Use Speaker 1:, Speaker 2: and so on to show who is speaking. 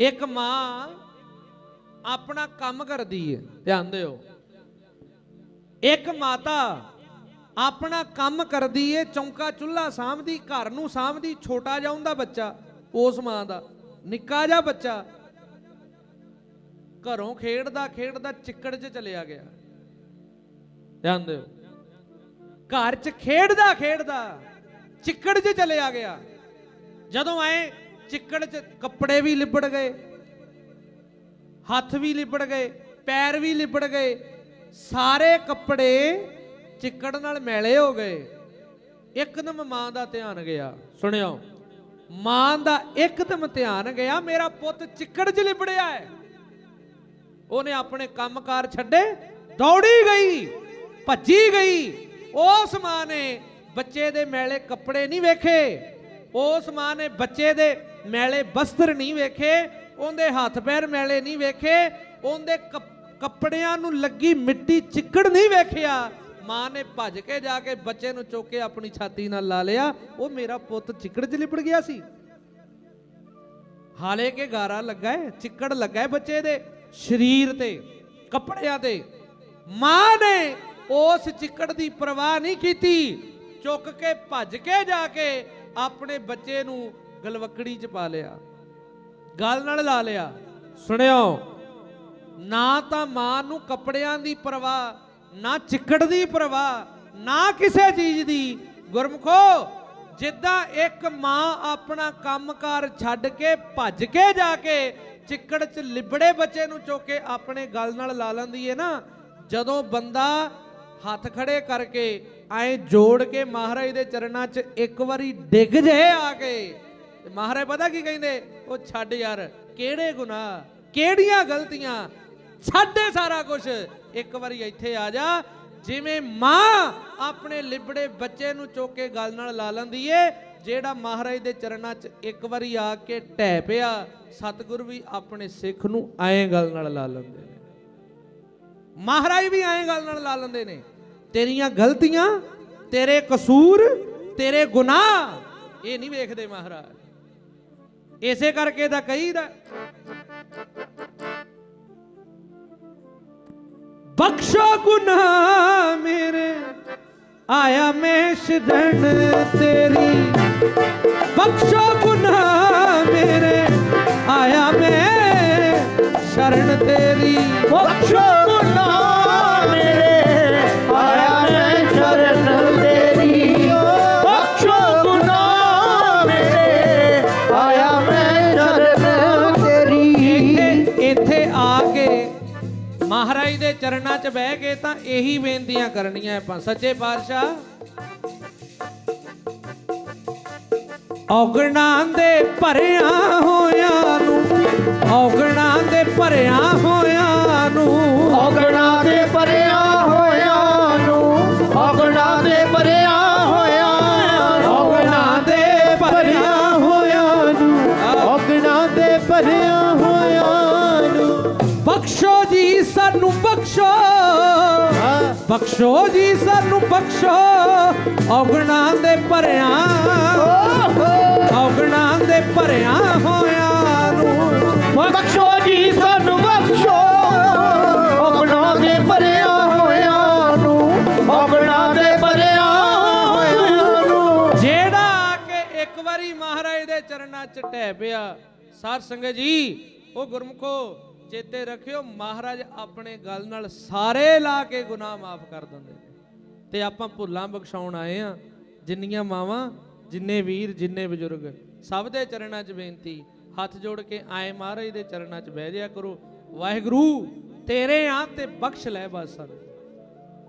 Speaker 1: ਇੱਕ ਮਾਂ ਆਪਣਾ ਕੰਮ ਕਰਦੀ ਹੈ ਧਿਆਨ ਦਿਓ। ਇੱਕ ਮਾਤਾ ਆਪਣਾ ਕੰਮ ਕਰਦੀ ਏ, ਚੌਂਕਾ ਚੁੱਲ੍ਹਾ ਸਾਂਭਦੀ, ਘਰ ਨੂੰ ਸਾਂਭਦੀ, ਛੋਟਾ ਜਿਹਾ ਹੁੰਦਾ ਬੱਚਾ, ਉਸ ਮਾਂ ਦਾ, ਨਿੱਕਾ ਜਿਹਾ ਬੱਚਾ, ਘਰੋਂ ਖੇਡਦਾ ਖੇਡਦਾ ਚਿੱਕੜ 'ਚ ਚਲਿਆ ਗਿਆ। ਧਿਆਨ ਦਿਓ। ਘਰ 'ਚ ਖੇਡਦਾ ਖੇਡਦਾ, ਚਿੱਕੜ 'ਚ ਚਲਿਆ ਗਿਆ। ਜਦੋਂ ਆਏ ਚਿੱਕੜ 'ਚ ਕੱਪੜੇ ਵੀ ਲਿਬੜ ਗਏ, ਹੱਥ ਵੀ ਲਿਬੜ ਗਏ, ਪੈਰ ਵੀ ਲਿਬੜ ਗਏ, ਸਾਰੇ ਕੱਪੜੇ ਚਿੱਕੜ ਨਾਲ ਮੈਲੇ ਹੋ ਗਏ। ਇੱਕਦਮ ਮਾਂ ਦਾ ਧਿਆਨ ਗਿਆ। ਸੁਣਿਓ, ਮਾਂ ਦਾ ਇੱਕਦਮ ਧਿਆਨ ਗਿਆ, ਮੇਰਾ ਪੁੱਤ ਚਿੱਕੜ 'ਚ ਲਿਬੜਿਆ ਹੈ। ਉਹਨੇ ਆਪਣੇ ਕੰਮਕਾਰ ਛੱਡੇ, ਦੌੜੀ ਗਈ, ਭੱਜੀ ਗਈ। ਉਸ ਮਾਂ ਨੇ ਬੱਚੇ ਦੇ ਮੈਲੇ ਕੱਪੜੇ ਨਹੀਂ ਵੇਖੇ। ਉਸ ਮਾਂ ਨੇ ਬੱਚੇ ਦੇ ਮੈਲੇ ਬਸਤਰ ਨਹੀਂ ਵੇਖੇ, ਉਹਦੇ ਹੱਥ ਪੈਰ ਮੈਲੇ ਨਹੀਂ ਵੇਖੇ, ਉਹਦੇ ਕੱਪੜਿਆਂ ਨੂੰ ਲੱਗੀ ਮਿੱਟੀ ਚਿੱਕੜ ਨਹੀਂ ਵੇਖਿਆ। ਮਾਂ ਨੇ ਭੱਜ ਕੇ ਜਾ ਕੇ ਬੱਚੇ ਨੂੰ ਚੁੱਕ ਕੇ ਆਪਣੀ ਛਾਤੀ ਨਾਲ ਲਾ ਲਿਆ। ਉਹ ਮੇਰਾ ਪੁੱਤ ਚਿੱਕੜ 'ਚ ਲਿਪੜ ਗਿਆ ਸੀ। ਹਾਲੇ ਕੇ ਗਾਰਾ ਲੱਗਾ ਹੈ, ਚਿੱਕੜ ਲੱਗਾ ਹੈ ਬੱਚੇ ਦੇ ਸਰੀਰ ਤੇ, ਕੱਪੜਿਆਂ ਤੇ। ਮਾਂ ਨੇ ਉਸ ਚਿੱਕੜ ਦੀ ਪਰਵਾਹ ਨਹੀਂ ਕੀਤੀ। ਚੁੱਕ ਕੇ ਭੱਜ ਕੇ ਜਾ ਕੇ ਆਪਣੇ ਬੱਚੇ ਨੂੰ ਗਲਵਕੜੀ 'ਚ ਪਾ ਲਿਆ, ਗਲ ਨਾਲ ਲਾ ਲਿਆ। ਸੁਣਿਓ, ਨਾ ਤਾਂ ਮਾਂ ਨੂੰ ਕੱਪੜਿਆਂ ਦੀ ਪਰਵਾਹ, ਨਾ ਚਿੱਕੜ ਦੀ ਪਰਵਾਹ, ਨਾ ਕਿਸੇ ਚੀਜ਼ ਦੀ। ਗੁਰਮਖੋ, ਜਿੱਦਾਂ ਇੱਕ ਮਾਂ ਆਪਣਾ ਕੰਮਕਾਰ ਛੱਡ ਕੇ, ਭੱਜ ਕੇ ਜਾ ਕੇ ਚਿੱਕੜ 'ਚ ਲਿਬੜੇ ਬੱਚੇ ਨੂੰ ਚੁੱਕ ਕੇ ਆਪਣੇ ਗਲ ਨਾਲ ਲਾ ਲੈਂਦੀ ਹੈ ਨਾ, ਜਦੋਂ ਬੰਦਾ ਹੱਥ ਖੜੇ ਕਰਕੇ ਐ ਜੋੜ ਕੇ ਮਹਾਰਾਜ ਦੇ ਚਰਨਾਂ 'ਚ ਇੱਕ ਵਾਰੀ ਡਿੱਗ ਜੇ ਆ ਕੇ। ਤੇ ਮਹਾਰਾਜ ਪਤਾ ਕੀ ਕਹਿੰਦੇ? ਉਹ ਛੱਡ ਯਾਰ, ਕਿਹੜੇ ਗੁਨਾਹ, ਕਿਹੜੀਆਂ ਗਲਤੀਆਂ? ਛੱਡੇ ਸਾਰਾ ਕੁਝ ਇੱਕ ਵਾਰੀ ਇੱਥੇ ਆ ਜਾ। ਜਿਵੇਂ ਮਾਂ ਆਪਣੇ ਲਿਬੜੇ ਬੱਚੇ ਨੂੰ ਚੁੱਕ ਕੇ ਗਲ ਨਾਲ ਲਾ ਲੈਂਦੀ ਏ, ਜਿਹੜਾ ਮਹਾਰਾਜ ਦੇ ਚਰਨਾਂ 'ਚ ਇੱਕ ਵਾਰੀ ਆ ਕੇ ਢਹਿ ਪਿਆ, ਸਤਿਗੁਰ ਵੀ ਆਪਣੇ ਸਿੱਖ ਨੂੰ ਐਂ ਗੱਲ ਨਾਲ ਲਾ ਲੈਂਦੇ ਨੇ। ਮਹਾਰਾਜ ਵੀ ਐਂ ਗੱਲ ਨਾਲ ਲਾ ਲੈਂਦੇ ਨੇ। ਤੇਰੀਆਂ ਗਲਤੀਆਂ ਤੇਰੇ ਕਸੂਰ, ਤੇਰੇ ਗੁਨਾਹ, ਇਹ ਨਹੀਂ ਵੇਖਦੇ ਮਹਾਰਾਜ। ਇਸੇ ਕਰਕੇ ਤਾਂ ਕਹੀਦਾ, ਬਖਸ਼ੋ ਗੁਨਾਹ ਮੇਰੇ, ਆਇਆ ਮੈਂ ਸ਼ਰਨ ਤੇਰੀ। ਬਖਸ਼ੋ ਗੁਨਾਹ ਮੇਰੇ, ਆਇਆ ਮੈਂ ਸ਼ਰਨ ਤੇਰੀ।
Speaker 2: ਬਖਸ਼ੋ
Speaker 1: ਮਹਾਰਾਜ ਦੇ ਚਰਨਾਂ 'ਚ ਬਹਿ ਕੇ ਤਾਂ ਇਹੀ ਬੇਨਤੀਆਂ ਕਰਨੀਆਂ ਆਪਾਂ। ਸੱਚੇ ਪਾਤਸ਼ਾਹ, ਔਗਣਾ ਦੇ ਭਰਿਆ ਹੋਇਆ ਨੂੰ, ਔਗਣਾ ਦੇ ਭਰਿਆ ਹੋਇਆ ਨੂੰ,
Speaker 2: ਔਗਣਾ ਦੇ ਭਰਿਆ
Speaker 1: ਬਖਸ਼ੋ ਜੀ ਸਾਨੂੰ ਬਖਸ਼ੋ। ਬਖਸ਼ੋ ਜੀ ਸਾਨੂੰ ਬਖਸ਼ੋ। ਔਗਣਾਂ ਦੇ ਭਰਿਆ ਔਗਣਾਂ ਦੇ ਭਰਿਆ ਹੋਇਆਂ ਨੂੰ
Speaker 2: ਬਖਸ਼ੋ ਜੀ ਸਾਨੂੰ ਬਖਸ਼ੋ। ਔਗਣਾ ਦੇ ਭਰਿਆ ਹੋਇਆਂ ਨੂੰ ਔਗਣਾ ਦੇ ਭਰਿਆ ਹੋਇਆਂ ਨੂੰ।
Speaker 1: ਜਿਹੜਾ ਆ ਕੇ ਇੱਕ ਵਾਰੀ ਮਹਾਰਾਜ ਦੇ ਚਰਨਾਂ 'ਚ ਢਹਿ ਪਿਆ ਸਾਧ ਸੰਗਤ ਜੀ ਉਹ ਗੁਰਮਖੋ ਚੇਤੇ ਰੱਖਿਓ, ਮਹਾਰਾਜ ਆਪਣੇ ਗੱਲ ਨਾਲ ਸਾਰੇ ਲਾ ਕੇ ਗੁਨਾਹ ਮਾਫ ਕਰ ਦਿੰਦੇ ਨੇ। ਤੇ ਆਪਾਂ ਭੁੱਲਾਂ ਬਖਸ਼ਾਉਣ ਆਏ ਆ, ਜਿੰਨੀਆਂ ਮਾਵਾਂ, ਜਿੰਨੇ ਵੀਰ, ਜਿੰਨੇ ਬਜ਼ੁਰਗ, ਸਭ ਦੇ ਚਰਨਾਂ 'ਚ ਬੇਨਤੀ, ਹੱਥ ਜੋੜ ਕੇ ਆਏ ਮਹਾਰਾਜ ਦੇ ਚਰਨਾਂ 'ਚ ਬਹਿ ਜਾਇਆ ਕਰੋ। ਵਾਹਿਗੁਰੂ, ਤੇਰੇ ਆਂ ਤੇ ਬਖਸ਼ ਲੈ ਬਸ ਸਾਨੂੰ।